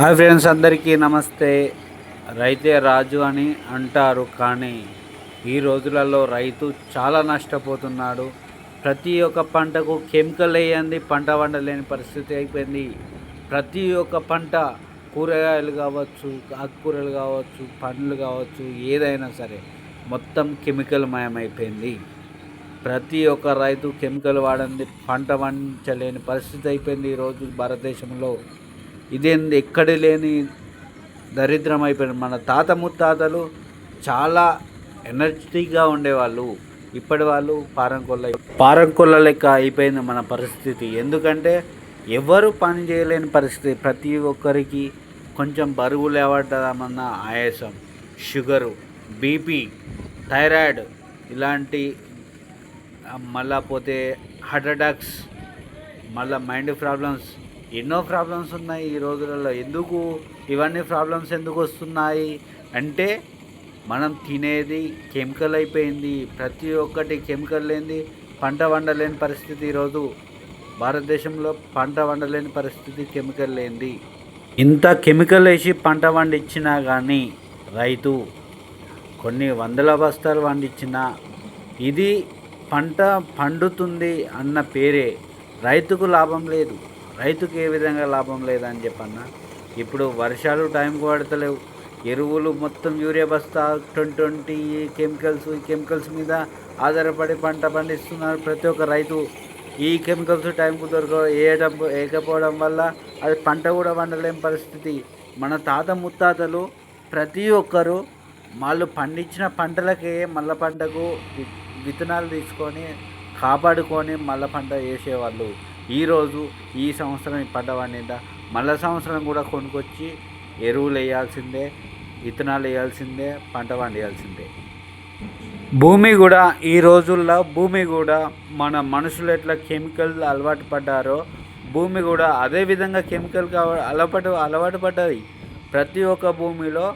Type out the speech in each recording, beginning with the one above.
Hi friends అందరికీ నమస్తే. రైతే రాజు అని అంటారు కానీ ఈ రోజులలో రైతు చాలా నష్టపోతున్నాడు. ప్రతి ఒక్క పంటకు కెమికల్ వేయంది పంట వండలేని పరిస్థితి అయిపోయింది. ప్రతి ఒక్క పంట కూరగాయలు కావచ్చు ఆకుకూరలు కావచ్చు పండ్లు కావచ్చు ఏదైనా సరే మొత్తం కెమికల్ మయమైపోయింది. ప్రతి ఒక్క రైతు కెమికల్ వాడంది పంట పండించలేని పరిస్థితి అయిపోయింది ఈరోజు భారతదేశంలో. ఇదేంది? ఎక్కడ లేని దరిద్రం అయిపోయింది మన తాత ముత్తాతలు చాలా ఎనర్జెటిక్గా ఉండేవాళ్ళు. ఇప్పటి వాళ్ళు పారంకొల్ల పారంకొల్ల లెక్క అయిపోయింది మన పరిస్థితి. ఎందుకంటే ఎవరు పని చేయలేని పరిస్థితి. ప్రతి ఒక్కరికి కొంచెం బరువు లేవడమన్న ఆయాసం. షుగరు బీపీ థైరాయిడ్ ఇలాంటి మళ్ళా పోతే హార్ట్ అటాక్స్ మళ్ళీ మైండ్ ప్రాబ్లమ్స్ ఎన్నో ప్రాబ్లమ్స్ ఉన్నాయి ఈ రోజులలో. ఎందుకు? ఇవన్నీ ప్రాబ్లమ్స్ ఎందుకు వస్తున్నాయి? అంటే మనం తినేది కెమికల్ అయిపోయింది. ప్రతి ఒక్కటి కెమికల్ లేనిది పంట వండలేని పరిస్థితి ఈరోజు భారతదేశంలో పంట వండలేని పరిస్థితి కెమికల్ లేనిది. ఇంత కెమికల్ వేసి పంట వండించినా కానీ రైతు కొన్ని వందల బస్తాలు పండించినా ఇది పంట పండుతుంది అన్న పేరే రైతుకు లాభం లేదు. రైతుకు ఏ విధంగా లాభం లేదని చెప్పన్నా? ఇప్పుడు వర్షాలు టైంకి పడతలేవు ఎరువులు మొత్తం యూరియా బస్తా ట్వంటీ ట్వంటీ కెమికల్స్ ఈ కెమికల్స్ మీద ఆధారపడి పంట పండిస్తున్నారు ప్రతి ఒక్క రైతు. ఈ కెమికల్స్ టైంకు దొరక వేయడం వేయకపోవడం వల్ల అది పంట కూడా వండలేని పరిస్థితి. మన తాత ముత్తాతలు ప్రతి ఒక్కరు వాళ్ళు పండించిన పంటలకే మళ్ళీ పంటకు విత్తనాలు తీసుకొని కాపాడుకొని మళ్ళా పంట వేసేవాళ్ళు. ఈరోజు ఈ సంవత్సరం ఈ పంట పండిందా మళ్ళా సంవత్సరం కూడా కొనుక్కొచ్చి ఎరువులు వేయాల్సిందే విత్తనాలు వేయాల్సిందే పంట పండియాల్సిందే. భూమి కూడా ఈ రోజుల్లో భూమి కూడా మన మనుషులు ఎట్లా కెమికల్ అలవాటు పడ్డారో భూమి కూడా అదే విధంగా కెమికల్ అలవాటు అలవాటు పడ్డది. ప్రతి ఒక్క భూమిలో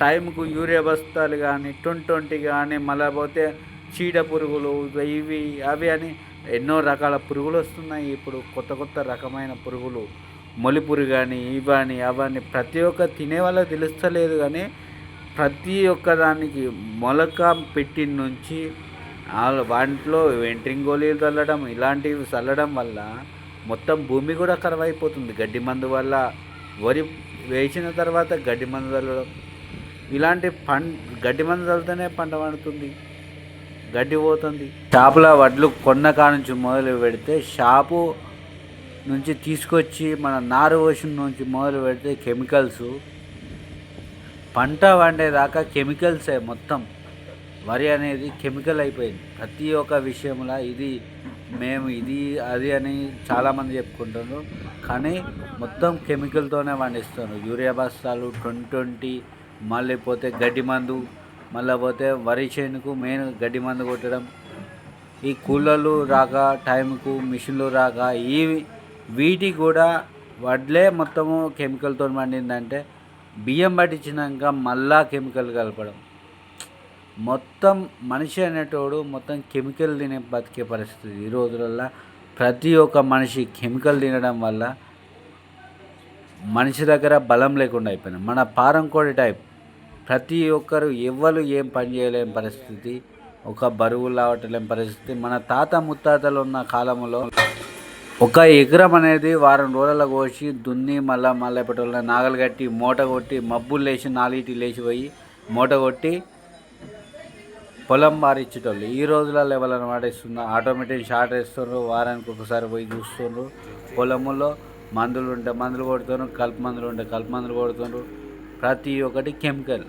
టైంకు యూరియా బస్తాలు కానీ ట్వంటీ ట్వంటీ కానీ మళ్ళీ పోతే చీడ పురుగులు ఇవి అవి అని ఎన్నో రకాల పురుగులు వస్తున్నాయి. ఇప్పుడు కొత్త కొత్త రకమైన పురుగులు మొలి పురుగు కానీ ఇవని అవని ప్రతి ఒక్క తినే వాళ్ళకి తెలుస్తలేదు కానీ ప్రతి ఒక్క దానికి మొలక పెట్టిన నుంచి వాటిలో వెంట్రింగ్ గోళీలు చల్లడం ఇలాంటివి చల్లడం వల్ల మొత్తం భూమి కూడా ఖరాబ్ అయిపోతుంది గడ్డి మందు వల్ల వరి వేసిన తర్వాత గడ్డి మందు చల్లడం. ఇలాంటి పం గడ్డి మందు చల్లితేనే పంట పండుతుంది. గడ్డి పోతుంది. షాపుల వడ్లు కొన్న కాడ నుంచి మొదలు పెడితే షాపు నుంచి తీసుకొచ్చి మన నారు పోసిన నుంచి మొదలు పెడితే కెమికల్స్. పంట వండేదాకా కెమికల్సే మొత్తం. వరి అనేది కెమికల్ అయిపోయింది. ప్రతి ఒక్క విషయంలో ఇది మేము ఇది అది అని చాలామంది చెప్పుకుంటున్నారు కానీ మొత్తం కెమికల్తోనే పండిస్తున్నారు. యూరియా బస్తాలు ట్వంటీ ట్వంటీ మళ్ళీ పోతే గడ్డి మందు మళ్ళీ పోతే వరి చేనుకు మెయిన్ గడ్డి మందు కొట్టడం. ఈ కూలర్లు రాక టైంకు మిషన్లు రాక ఈ వీటికి కూడా వడ్లే మొత్తము కెమికల్తో పండిందంటే బియ్యం పట్టించినాక మళ్ళా కెమికల్ కలపడం. మొత్తం మనిషి అనేటోడు మొత్తం కెమికల్ తినే బతికే పరిస్థితి. ఈ రోజులలో ప్రతి ఒక్క మనిషి కెమికల్ తినడం వల్ల మనిషి దగ్గర బలం లేకుండా అయిపోయింది. మన పారంకోడి టైప్ ప్రతి ఒక్కరు ఎవ్వరు ఏం పని చేయలేని పరిస్థితి ఒక బరువు లావటలేని పరిస్థితి. మన తాత ముత్తాతలు ఉన్న కాలంలో ఒక ఎకరం అనేది వారం రోజులు కోసి దున్ని మళ్ళా మళ్ళీ పెట్రోల్ నాగలు కట్టి మూట కొట్టి మబ్బులు లేచి నాలుగిటి లేచి పోయి మూట కొట్టి పొలం మారిచ్చేటోళ్ళు ఈ రోజులలో ఎవరైనా వాడేస్తున్నా ఆటోమేటిక్ షార్ట్ వేస్తున్నారు వారానికి ఒకసారి పోయి చూస్తున్నారు పొలంలో మందులు ఉంటే మందులు కొడుతున్నారు కలుపు మందులు ఉంటే కలుపు మందులు కొడుతున్నారు ప్రతి ఒక్కటి కెమికల్.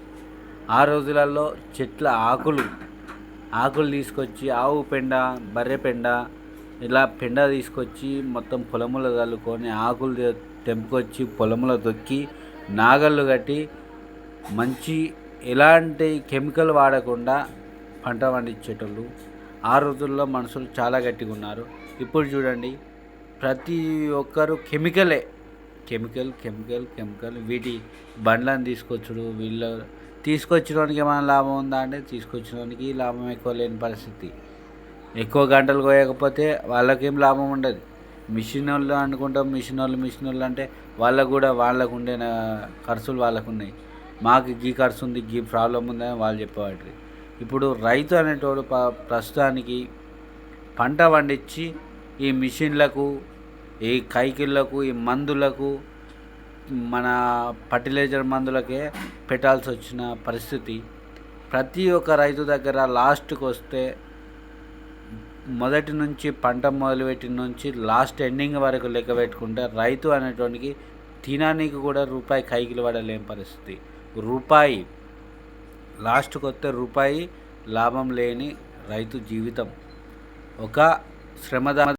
ఆ రోజులలో చెట్ల ఆకులు ఆకులు తీసుకొచ్చి ఆవు పెండ బర్రె పెండ ఇలా పెండ తీసుకొచ్చి మొత్తం పొలములో చల్లుకొని ఆకులు తెంపుకొచ్చి పొలంలో తొక్కి నాగళ్ళు కట్టి మంచి ఎలాంటి కెమికల్ వాడకుండా పంట పండించేటోళ్ళు. ఆ రోజుల్లో మనుషులు చాలా గట్టిగా ఉన్నారు. ఇప్పుడు చూడండి ప్రతి ఒక్కరు కెమికలే. కెమికల్ కెమికల్ కెమికల్ వీటి బండ్లను తీసుకొచ్చుడు వీళ్ళ తీసుకొచ్చడానికి ఏమైనా లాభం ఉందా అంటే తీసుకొచ్చడానికి లాభం ఎక్కువ లేని పరిస్థితి. ఎక్కువ గంటలు కోయకపోతే వాళ్ళకేం లాభం ఉండదు. మిషన్ వాళ్ళు అనుకుంటాం మిషన్ వాళ్ళు మిషన్ వాళ్ళు అంటే వాళ్ళకు కూడా వాళ్ళకు ఉండే ఖర్చులు వాళ్ళకు ఉన్నాయి. మాకు గీ ఖర్చు ఉంది గీ ప్రాబ్లం ఉందని వాళ్ళు చెప్పేవాటి ఇప్పుడు రైతు అనేటోడు ప- ప్రస్తుతానికి పంట పండించి ఈ మిషన్లకు ఈ కైకిళ్ళకు ఈ మందులకు మన ఫర్టిలైజర్ మందులకే పెట్టాల్సి వచ్చిన పరిస్థితి. ప్రతి ఒక్క రైతు దగ్గర లాస్ట్కి వస్తే మొదటి నుంచి పంట మొదలుపెట్టిన నుంచి లాస్ట్ ఎండింగ్ వరకు లెక్క పెట్టుకుంటే రైతు అనేటువంటి తినడానికి కూడా రూపాయి కైకిలు పడలేని పరిస్థితి. రూపాయి లాస్ట్కి వస్తే రూపాయి లాభం లేని రైతు జీవితం. ఒక శ్రమదా